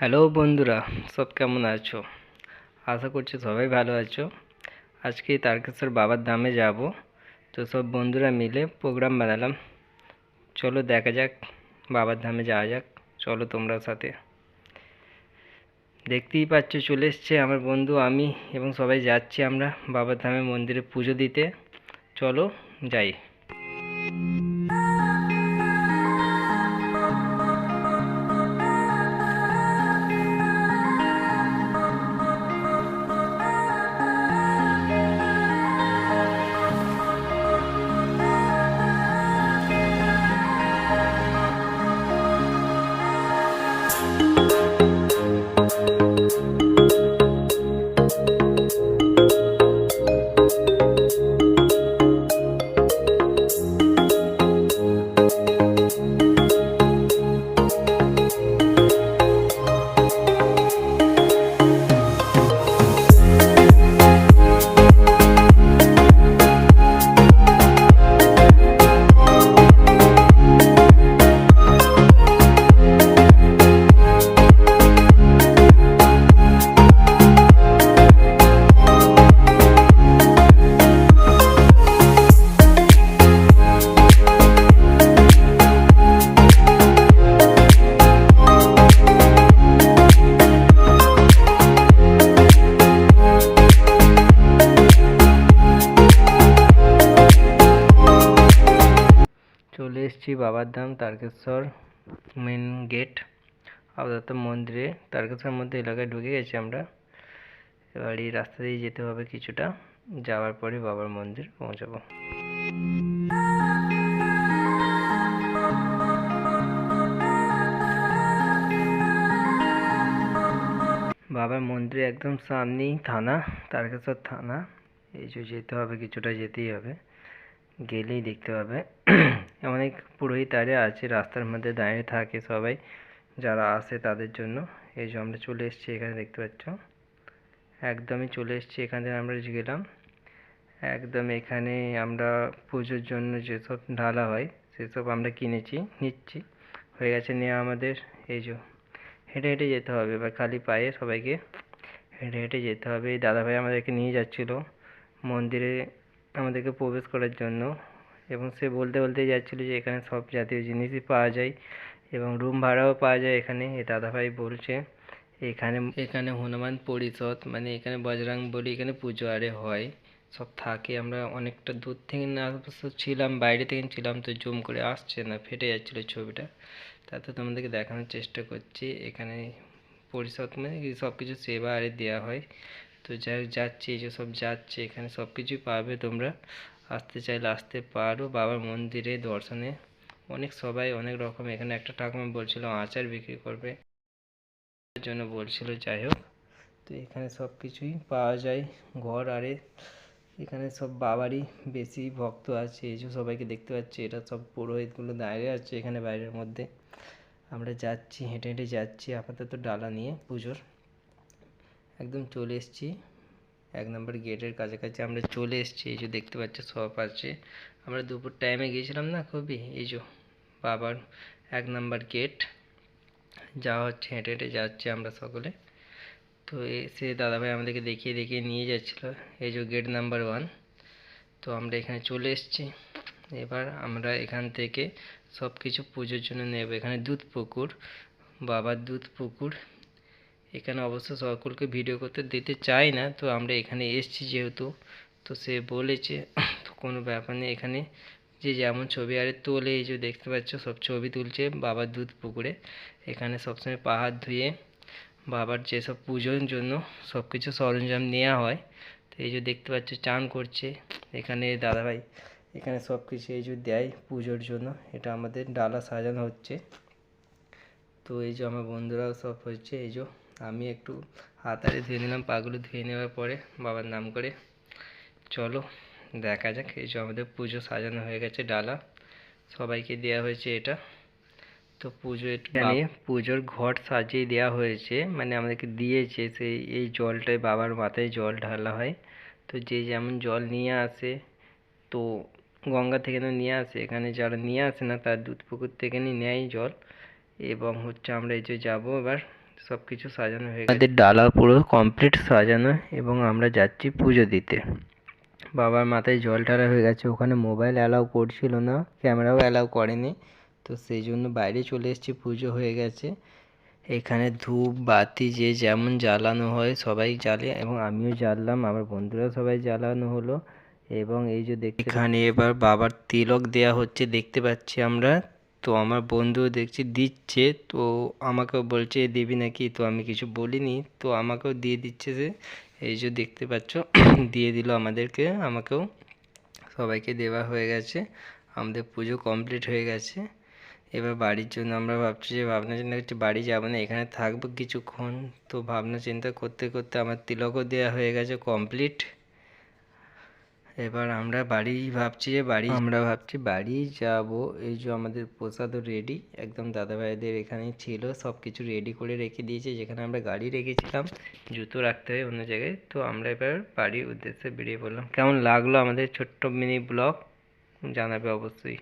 Hello বন্ধুরা, সব কেমন আছো? আশা করছি সবাই ভালো আছো। আজকে তারকেশ্বর বাবার ধামে যাব, তো সব বন্ধুরা মিলে প্রোগ্রাম বানালাম। চলো দেখা যাক, বাবার ধামে যাওয়া যাক, চলো তোমরা সাথে। দেখতেই পাচ্ছ, চলে এসছে আমার বন্ধু আমি এবং সবাই যাচ্ছি আমরা বাবার ধামে মন্দিরে পুজো দিতে। চলো যাই। এসেছি বাবার ধাম তারকেশ্বর মেন গেট আপাতত মন্দিরে। তারকেশ্বর মধ্যে এলাকায় ঢুকে গেছি আমরা। এবার এই রাস্তা দিয়ে যেতে হবে কিছুটা। যাওয়ার পরে বাবার মন্দির পৌঁছাবো। বাবার মন্দিরে একদম সামনেই থানা, তারকেশ্বর থানা। এই যে যেতে হবে, কিছুটা যেতেই হবে। গেলেই দেখতে পাবে। অনেক পুরোহিত আরে আছে, রাস্তার মধ্যে দাঁড়িয়ে থাকে সবাই, যারা আসে তাদের জন্য। এই যে আমরা চলে এসেছি এখানে, দেখতে পাচ্ছ? একদমই চলে এসেছি এখান থেকে আমরা গেলাম। একদম এখানে আমরা পুজোর জন্য যেসব ঢালা হয়, সেসব আমরা কিনেছি, নিচ্ছি। হয়ে গেছে নেওয়া আমাদের। এই যে হেঁটে হেঁটে যেতে হবে, এবার খালি পায়ে সবাইকে হেঁটে হেঁটে যেতে হবে। দাদাভাই আমাদেরকে নিয়ে যাচ্ছিল মন্দিরে আমাদেরকে প্রবেশ করার জন্য। এবং সে বলতে বলতে যাচ্ছিল যে এখানে সব জাতীয় জিনিসই পাওয়া যায় এবং রুম ভাড়াও পাওয়া যায় এখানে। এই দাদাভাই বলছে, এখানে এখানে হনুমান পরিষদ মানে এখানে বজরং বলি, এখানে পুজো আরে হয়, সব থাকে। আমরা অনেকটা দূর থেকে না ছিলাম, বাইরে থেকে ছিলাম তো জুম করে আসছে না, ফেটে যাচ্ছিল ছবিটা। তাতে তোমাদেরকে দেখানোর চেষ্টা করছি। এখানে পরিষদ মানে সব কিছু সেবা আরে দেওয়া হয়। তো যাই যাচ্ছি, এই যে সব যাচ্ছে, এখানে সব কিছুই পাবে তোমরা। আসতে চাইলে আসতে পারো। বাবার মন্দিরে, দর্শনে। অনেক সবাই অনেক রকম। এখানে একটা ঠাকুমা বলছিল, আচার বিক্রি করবে। জন্য বলছিল, যাই হোক। তো এখানে সব কিছুই পাওয়া যায়। ঘর আরে, এখানে সব বাবারই বেশি ভক্ত আছে। এই যে সবাইকে দেখতে পাচ্ছি, এটা সব পুরোহিতগুলো দাঁড়িয়ে আছে এখানে বাইরের মধ্যে। আমরা যাচ্ছি, হেঁটে হেঁটে যাচ্ছি। আপাতত ডালা নিয়ে পুজোর। একদম চলে এসেছি। এক নম্বর গেটের কাছাকাছি আমরা চলে এসেছি, এই যে দেখতে পাচ্ছ সব আছে। আমরা দুপুর টাইমে গিয়েছিলাম না খুবই? এই যে বাবার এক নম্বর গেট যাওয়া হচ্ছে, হেঁটে হেঁটে যাচ্ছি আমরা সকলে। তো সে দাদাভাই আমাদেরকে দেখিয়ে দেখিয়ে নিয়ে যাচ্ছিল, এই যে গেট নাম্বার ওয়ান তো আমরা এখানে চলে এসেছি। এবার আমরা এখান থেকে সব কিছু পুজোর জন্য নেব। এখানে দুধ পুকুর, বাবার দুধ পুকুর। এখানে অবশ্য সকলকে ভিডিও করতে দিতে চাই না। তো আমরা এখানে এসেছি যেহেতু, তো সে বলেছে, তো কোনো ব্যাপার নেই। এখানে যে যেমন ছবি, আরে তোলে, এই যে দেখতে পাচ্ছ, সব ছবি তুলছে বাবার দুধ পুকুরে। এখানে সবসময় পাহাড় ধুয়ে বাবার যেসব পুজোর জন্য সব কিছু সরঞ্জাম নেওয়া হয়, তো এই যে দেখতে পাচ্ছ, চান করছে। এখানে দাদাভাই, এখানে সব কিছু এই যে দেয় পুজোর জন্য। এটা আমাদের ডালা সাজানো হচ্ছে। তো এই যে আমার বন্ধুরাও সব হচ্ছে, এই যে আমি একটু হাতারে ধুয়ে নিলাম পাগুলো ধুয়ে নেওয়ার পরে বাবার নাম করে। চলো দেখা যাক এই যে আমাদের পুজো সাজানো হয়ে গেছে ডালা। সবাইকে দেওয়া হয়েছে এটা। তো পুজো এখানে পুজোর ঘট সাজিয়ে দেওয়া হয়েছে মানে আমাদেরকে দিয়েছে সেই এই জলটাই বাবার মাথায় জল ঢালা হয়। তো যে যেমন জল নিয়ে আসে তো গঙ্গা থেকে না নিয়ে আসে এখানে যারা নিয়ে আসে না তার দুধ পুকুর থেকে নিয়ে নেয় জল। এবং হচ্ছে আমরা এই যে যাব এবার সব কিছু সাজানো হয়ে গেছে। আমাদের ডালা পুরো কমপ্লিট সাজানো এবং আমরা যাচ্ছি পুজো দিতে। বাবার মাথায় জল ঢালা হয়ে গেছে ওখানে মোবাইল অ্যালাউ করছিল না ক্যামেরাও অ্যালাউ করেনি। তো সেই জন্য বাইরে চলে এসেছি পুজো হয়ে গেছে। এখানে ধূপ বাতি যে যেমন জ্বালানো হয় সবাই জ্বালে এবং আমিও জ্বাললাম আমার বন্ধুরা সবাই জ্বালানো হলো। এবং এই যে দেখ এখানে এবার বাবার তিলক দেয়া হচ্ছে দেখতে পাচ্ছি আমরা। তো আমার বন্ধু দেখছি, দিচ্ছে। তো আমাকেও বলছে দিবি নাকি? তো আমি কিছু বলিনি। তো আমাকেও দিয়ে দিচ্ছে যে, এই যে দেখতে পাচ্ছ, দিয়ে দিল আমাদেরকে। আমাকেও সবাইকে দেওয়া হয়ে গেছে। আমাদের পুজো কমপ্লিট হয়ে গেছে। এবার বাড়ির জন্য আমরা ভাবছি যে, ভাবনা চিন্তা করছি, বাড়ি যাব না, এখানে থাকব কিছুক্ষণ। তো ভাবনা চিন্তা করতে করতে আমার তিলকও দেওয়া হয়ে গেছে কমপ্লিট। এবার আমরা বাড়ি ভাবছি যে বাড়ি আমরা ভাবছি বাড়ি যাব। এই যে আমাদের প্রসাদও রেডি একদম দাদাভাইদের এখানে ছিল। সব কিছু রেডি করে রেখে দিয়েছে, যেখানে আমরা গাড়ি রেখেছিলাম, জুতো রাখতে হয় অন্য জায়গায়। তো আমরা এবার বাড়ির উদ্দেশ্যে বেরিয়ে পড়লাম। কেমন লাগল আমাদের ছোট্ট মিনি ব্লগ জানাবে অবশ্যই।